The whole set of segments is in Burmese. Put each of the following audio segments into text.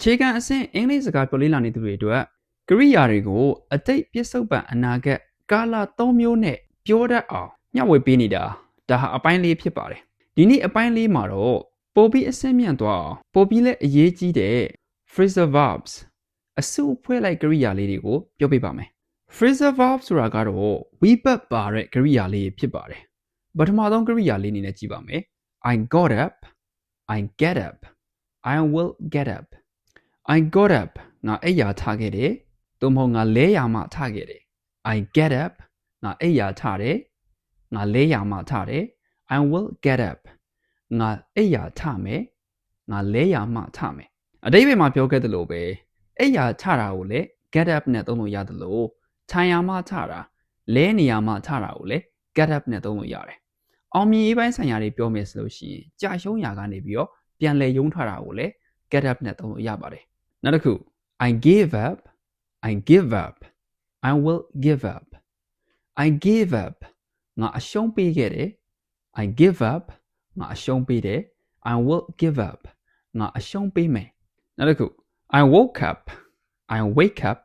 အခြေခံအဆင့်အင်္ဂလိပ်စကားပြောလေ့လာနေသူတွေအတွက်ကရိယာတွေကိုအတိတ်ပြစ္ဆုတ်ပံအနာဂတ်ကာလ၃မျိုးနဲ့ပြောတတ်အောင်မျှဝေပေးနေတာဒါဟာအပိုင်းလေးဖြစ်ပါတယ်ဒီနေ့အပိုင်းလေးမှာတော့ပိုပြီးအဆင့်မြင့်သွားအောင်ပိုပြီးလည်းအရေးကြီးတဲ့ phrasal verbs အစုအဖွဲ့လိုက်ကရိယာလေးတွေကိုပြောပြပါမယ် phrasal verb ဆိုတာကတော့ we ဘတ်ပါတဲ့ကရိယာလေးဖြစ်ပါတယ်ပထမဆုံးကရိယာလေးအနေနဲ့ကြည့်ပါမယ် I got up I get up I will get up I got up ငါအိပ်ယာထခဲ့တယ်သို့မဟုတ်ငါလဲယာမှထခဲ့တယ် I get up ငါအိပ်ယာထတယ်ငါလဲယာမှထတယ် I will get up ငါအိပ်ယာထမယ်ငါလဲယာမှထမယ်အတိပ္ပယ်မှာပြောခဲ့သလိုပဲအိပ်ယာထတာကိုလည်း get up နဲ့သုံးလို့ရတယ်လို့ထိုင်ယာမှထတာလဲနေယာမှထတာကိုလည်း get up နဲ့သုံးလို့ရတယ်အောင်မြင်ရေးပိုင်းဆိုင်ရာတွေပြောမယ်ဆိုလို့ရှိရင်ကြာရှုံးရာကနေပြီးတော့ပြန်လဲယုံထားတာကိုလည်း get up နဲ့သုံးလို့ရပါတယ် နောက်တစ်ခု I gave up I give up I will give up I gave up ငါအရှုံးပေးခဲ့တယ် I give up ငါအရှုံးပေးတယ် I will give up ငါအရှုံးပေးမယ်နောက်တစ်ခု I woke up I wake up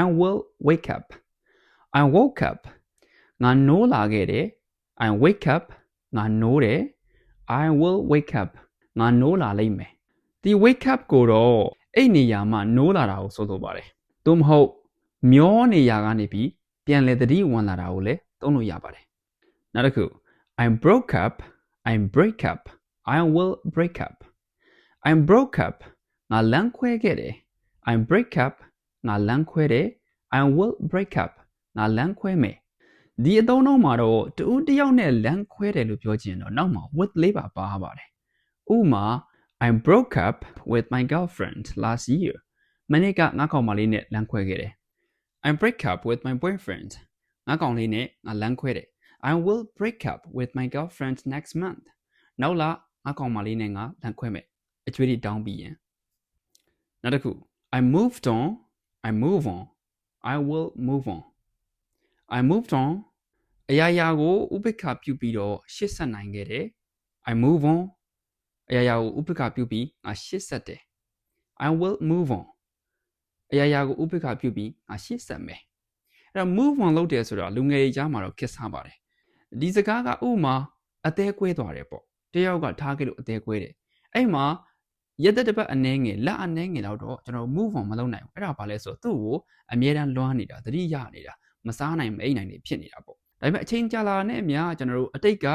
I will wake up I woke up ငါနိုးလာခဲ့တယ် I wake up ငါနိုးတယ် I will wake up ငါနိုးလာလိမ့်မယ်ဒီ wake up ကိုတော့ အဲ့နေရာမှာနိုးလာတာကိုဆိုလိုပါတယ်သို့မဟုတ်မျောနေရာကနေပြီးပြန်လေသတိဝင်လာတာကိုလည်းသုံးလို့ရပါတယ်နောက်တစ်ခု I broke up I break up I will break up I broke up ငါလမ်းခွဲခဲ့တယ် I break up ငါလမ်းခွဲတယ် I will break up ငါလမ်းခွဲမယ်ဒီအသုံးတော့မှာတော့တူတယောက်နဲ့လမ်းခွဲတယ်လို့ပြောချင်တော့နောက်မှာ with လေးပါပါပါတယ်ဥပမာ I broke up with my girlfriend last year မနေ့ကငါကောင်မလေးနဲ့လမ်းခွဲခဲ့တယ် I break up with my boyfriend ငါကောင်လေးနဲ့ငါလမ်းခွဲတယ် I will break up with my girlfriend next month နောက်လာငါကောင်မလေးနဲ့ငါလမ်းခွဲမယ်အကျွေးတွေတောင်းပြီးရင်နောက်တစ်ခု I moved on I move on I will move on I moved on အရာရာကိုဥပိ္ပခပြုပြီးတော့ရှေ့ဆက်နိုင်ခဲ့တယ် I move on အရာရာကိုဥပိ္ပခပြုပြီးငါရှေ့ဆက်တယ် I will move on အရာရာကိုဥပိ္ပခပြုပြီးငါရှေ့ဆက်မယ်အဲ့တော့ move on လုပ်တယ်ဆိုတော့လူငယ်တွေကြားမှာတော့ခက်ဆားပါတယ်ဒီစကားကဥမာအသေးကွဲသွားတယ်ပေါ့တယောက်ကထားခဲ့လို့အသေးကွဲတယ်အဲ့မှာရက်သက်တစ်ပတ်အနေငယ်လက်အနေငယ်တော့တော့ကျွန်တော် move on မလုပ်နိုင်ဘူးအဲ့ဒါဘာလဲဆိုတော့သူ့ကိုအမြဲတမ်းလွှမ်းနေတာသတိရနေတာမစားနိုင်မအိပ်နိုင်နေဖြစ်နေတာပေါ့ဒါပေမဲ့အချိန်ကြာလာတဲ့အမျှကျွန်တော်တို့အတိတ်က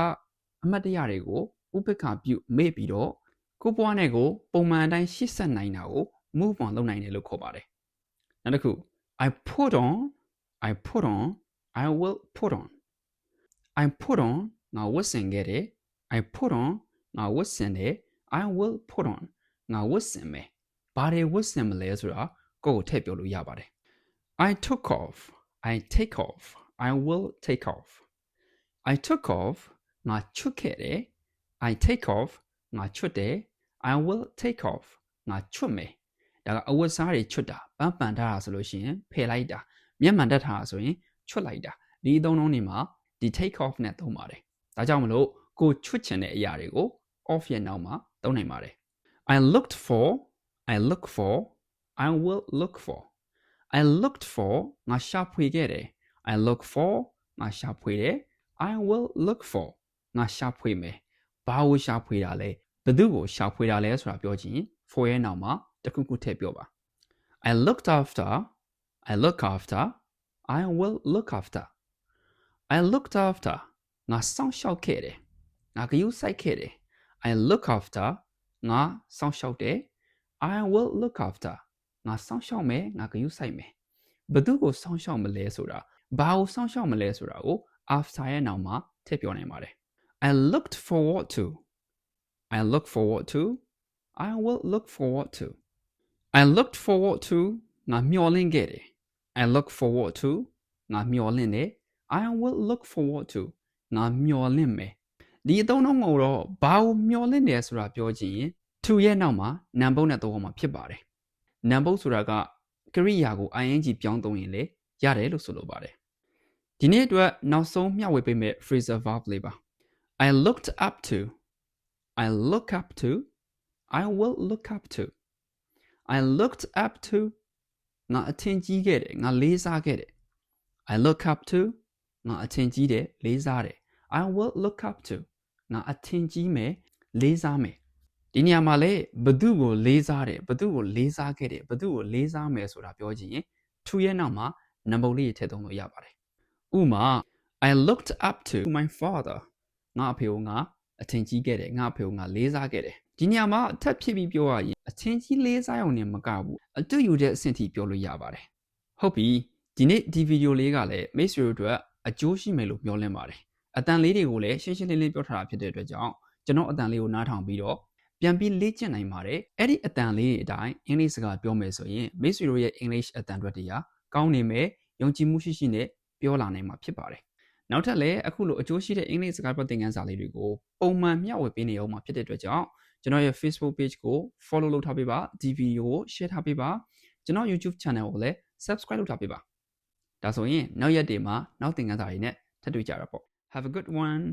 အမှတ်တရတွေကို ဥပက္ခပြုမေ့ပြီးတော့ကိုပွားနဲ့ကိုပုံမှန်အတိုင်းရှေ့ဆက်နိုင်တာကို move on လုပ်နိုင်တယ်လို့ခေါ်ပါတယ်နောက်တစ်ခု I put on I put on I will put on I put on ငါဝတ်ဆင်ခဲ့တယ် I put on ငါဝတ်ဆင်တယ် I will put on ငါဝတ်ဆင်မယ်ဘာတွေဝတ်ဆင်မလဲဆိုတာကိုယ့်ကိုထည့်ပြောလို့ရပါတယ် I took off I take off I will take off I took off ငါချွတ်ခဲ့တယ် I take off ငါချွတ်တယ် I will take off ငါချွတ်မယ်ဒါကအဝတ်စားတွေချွတ်တာပန်းပန်ထားတာဆိုလို့ရှိရင်ဖယ်လိုက်တာမျက်မှန်တက်ထားတာဆိုရင်ချွတ်လိုက်တာဒီအသုံးလုံးတွေမှာဒီ take off နဲ့သုံးပါတယ်ဒါကြောင့်မလို့ကိုချွတ်ချင်တဲ့အရာတွေကို off ရဲ့နောက်မှာသုံးနိုင်ပါတယ် I looked for I look for I will look for I looked for ငါရှာဖွေခဲ့တယ် I look for ငါရှာဖွေတယ် I will look for ငါရှာဖွေမယ် ဘာကိုရှာဖွေတာလဲဘယ်သူကိုရှာဖွေတာလဲဆိုတာပြောချင် for ရဲ့နောက်မှာတစ်ခုခုထည့်ပြောပါ I looked after I look after I will look after I looked after ငါစောင့်ရှောက်ခဲ့တယ်ငါဂရုစိုက်ခဲ့တယ် I look after ငါစောင့်ရှောက်တယ် I will look after ငါစောင့်ရှောက်မယ်ငါဂရုစိုက်မယ်ဘယ်သူကိုစောင့်ရှောက်မလဲဆိုတာဘာကိုစောင့်ရှောက်မလဲဆိုတာကို after ရဲ့နောက်မှာထည့်ပြောနိုင်ပါတယ် I looked forward to I look forward to I will look forward to I looked forward to ငါမျှော်လင့်ခဲ့တယ် I look forward to ငါမျှော်လင့်တယ် I will look forward to ငါမျှော်လင့်မယ်ဒီအသုံးတော့တော့ဘာကိုမျှော်လင့်တယ်ဆိုတာပြောချင်ရင် to ရဲ့နောက်မှာ noun ပုတ်နဲ့သုံးအောင်မှာဖြစ်ပါတယ် noun ပုတ်ဆိုတာကကရိယာကို ing ပြောင်းသုံးရင်လေရတယ်လို့ဆိုလိုပါတယ်ဒီနေ့အတွက်နောက်ဆုံးမျှဝေပေးမယ့် phrasal verb လေးပါ I looked up to I look up to I will look up to I looked up to ငါအထင်ကြီးခဲ့တယ်ငါလေးစားခဲ့တယ် I look up to ငါအထင်ကြီးတယ်လေးစားတယ် I will look up to ငါအထင်ကြီးမယ်လေးစားမယ်ဒီနေရာမှာလေဘသူကိုလေးစားတယ်ဘသူကိုလေးစားခဲ့တယ်ဘသူကိုလေးစားမယ်ဆိုတာပြောချင်ရင် to ရဲ့နောက်မှာနံပါတ်လေးထည့်သုံးလို့ရပါတယ်ဥပမာ I looked up to my father ငါအဖေကိုငါအထင်ကြီးခဲ့တယ်ငါအဖေကိုငါလေးစားခဲ့တယ်ဒီနေရာမှာအထက်ဖြစ်ပြီးပြောရရင်အထင်ကြီးလေးစားရုံနဲ့မကဘူးအတူယူတဲ့အဆင့်ထိပြောလို့ရပါတယ်ဟုတ်ပြီဒီနေ့ဒီဗီဒီယိုလေးကလည်းမိတ်ဆွေတို့အတွက်အကျိုးရှိမယ်လို့ပြောလင်းပါတယ်အတန်လေးတွေကိုလည်းရှင်းရှင်းလင်းလင်းပြောထားတာဖြစ်တဲ့အတွက်ကြောင့်ကျွန်တော်အတန်လေးကိုနားထောင်ပြီးတော့ပြန်ပြီးလေ့ကျင့်နိုင်ပါတယ်အဲ့ဒီအတန်လေးတွေအတိုင်းအင်္ဂလိပ်စကားပြောမယ်ဆိုရင်မိတ်ဆွေတို့ရဲ့ English အတန်တွေတွေကကောင်းနေမယ်ယုံကြည်မှုရှိရှိနဲ့ပြောလာနိုင်မှာဖြစ်ပါတယ် နောက်ထပ်လည်းအခုလိုအကျိုးရှိတဲ့အင်္ဂလိပ်စကားပြောသင်ခန်းစာလေးတွေကိုပုံမှန်မျှဝေပေးနေအောင်မှာဖြစ်တဲ့အတွက်ကြောင့်ကျွန်တော်ရဲ့ Facebook page ကို follow လုပ်ထားပေးပါဒီ video ကို share ထားပေးပါကျွန်တော် YouTube channel ကိုလည်း subscribe လုပ်ထားပေးပါဒါဆိုရင်နောက်ရက်တွေမှာနောက်သင်ခန်းစာတွေနဲ့ထပ်တွေ့ကြတာပေါ့ have a good one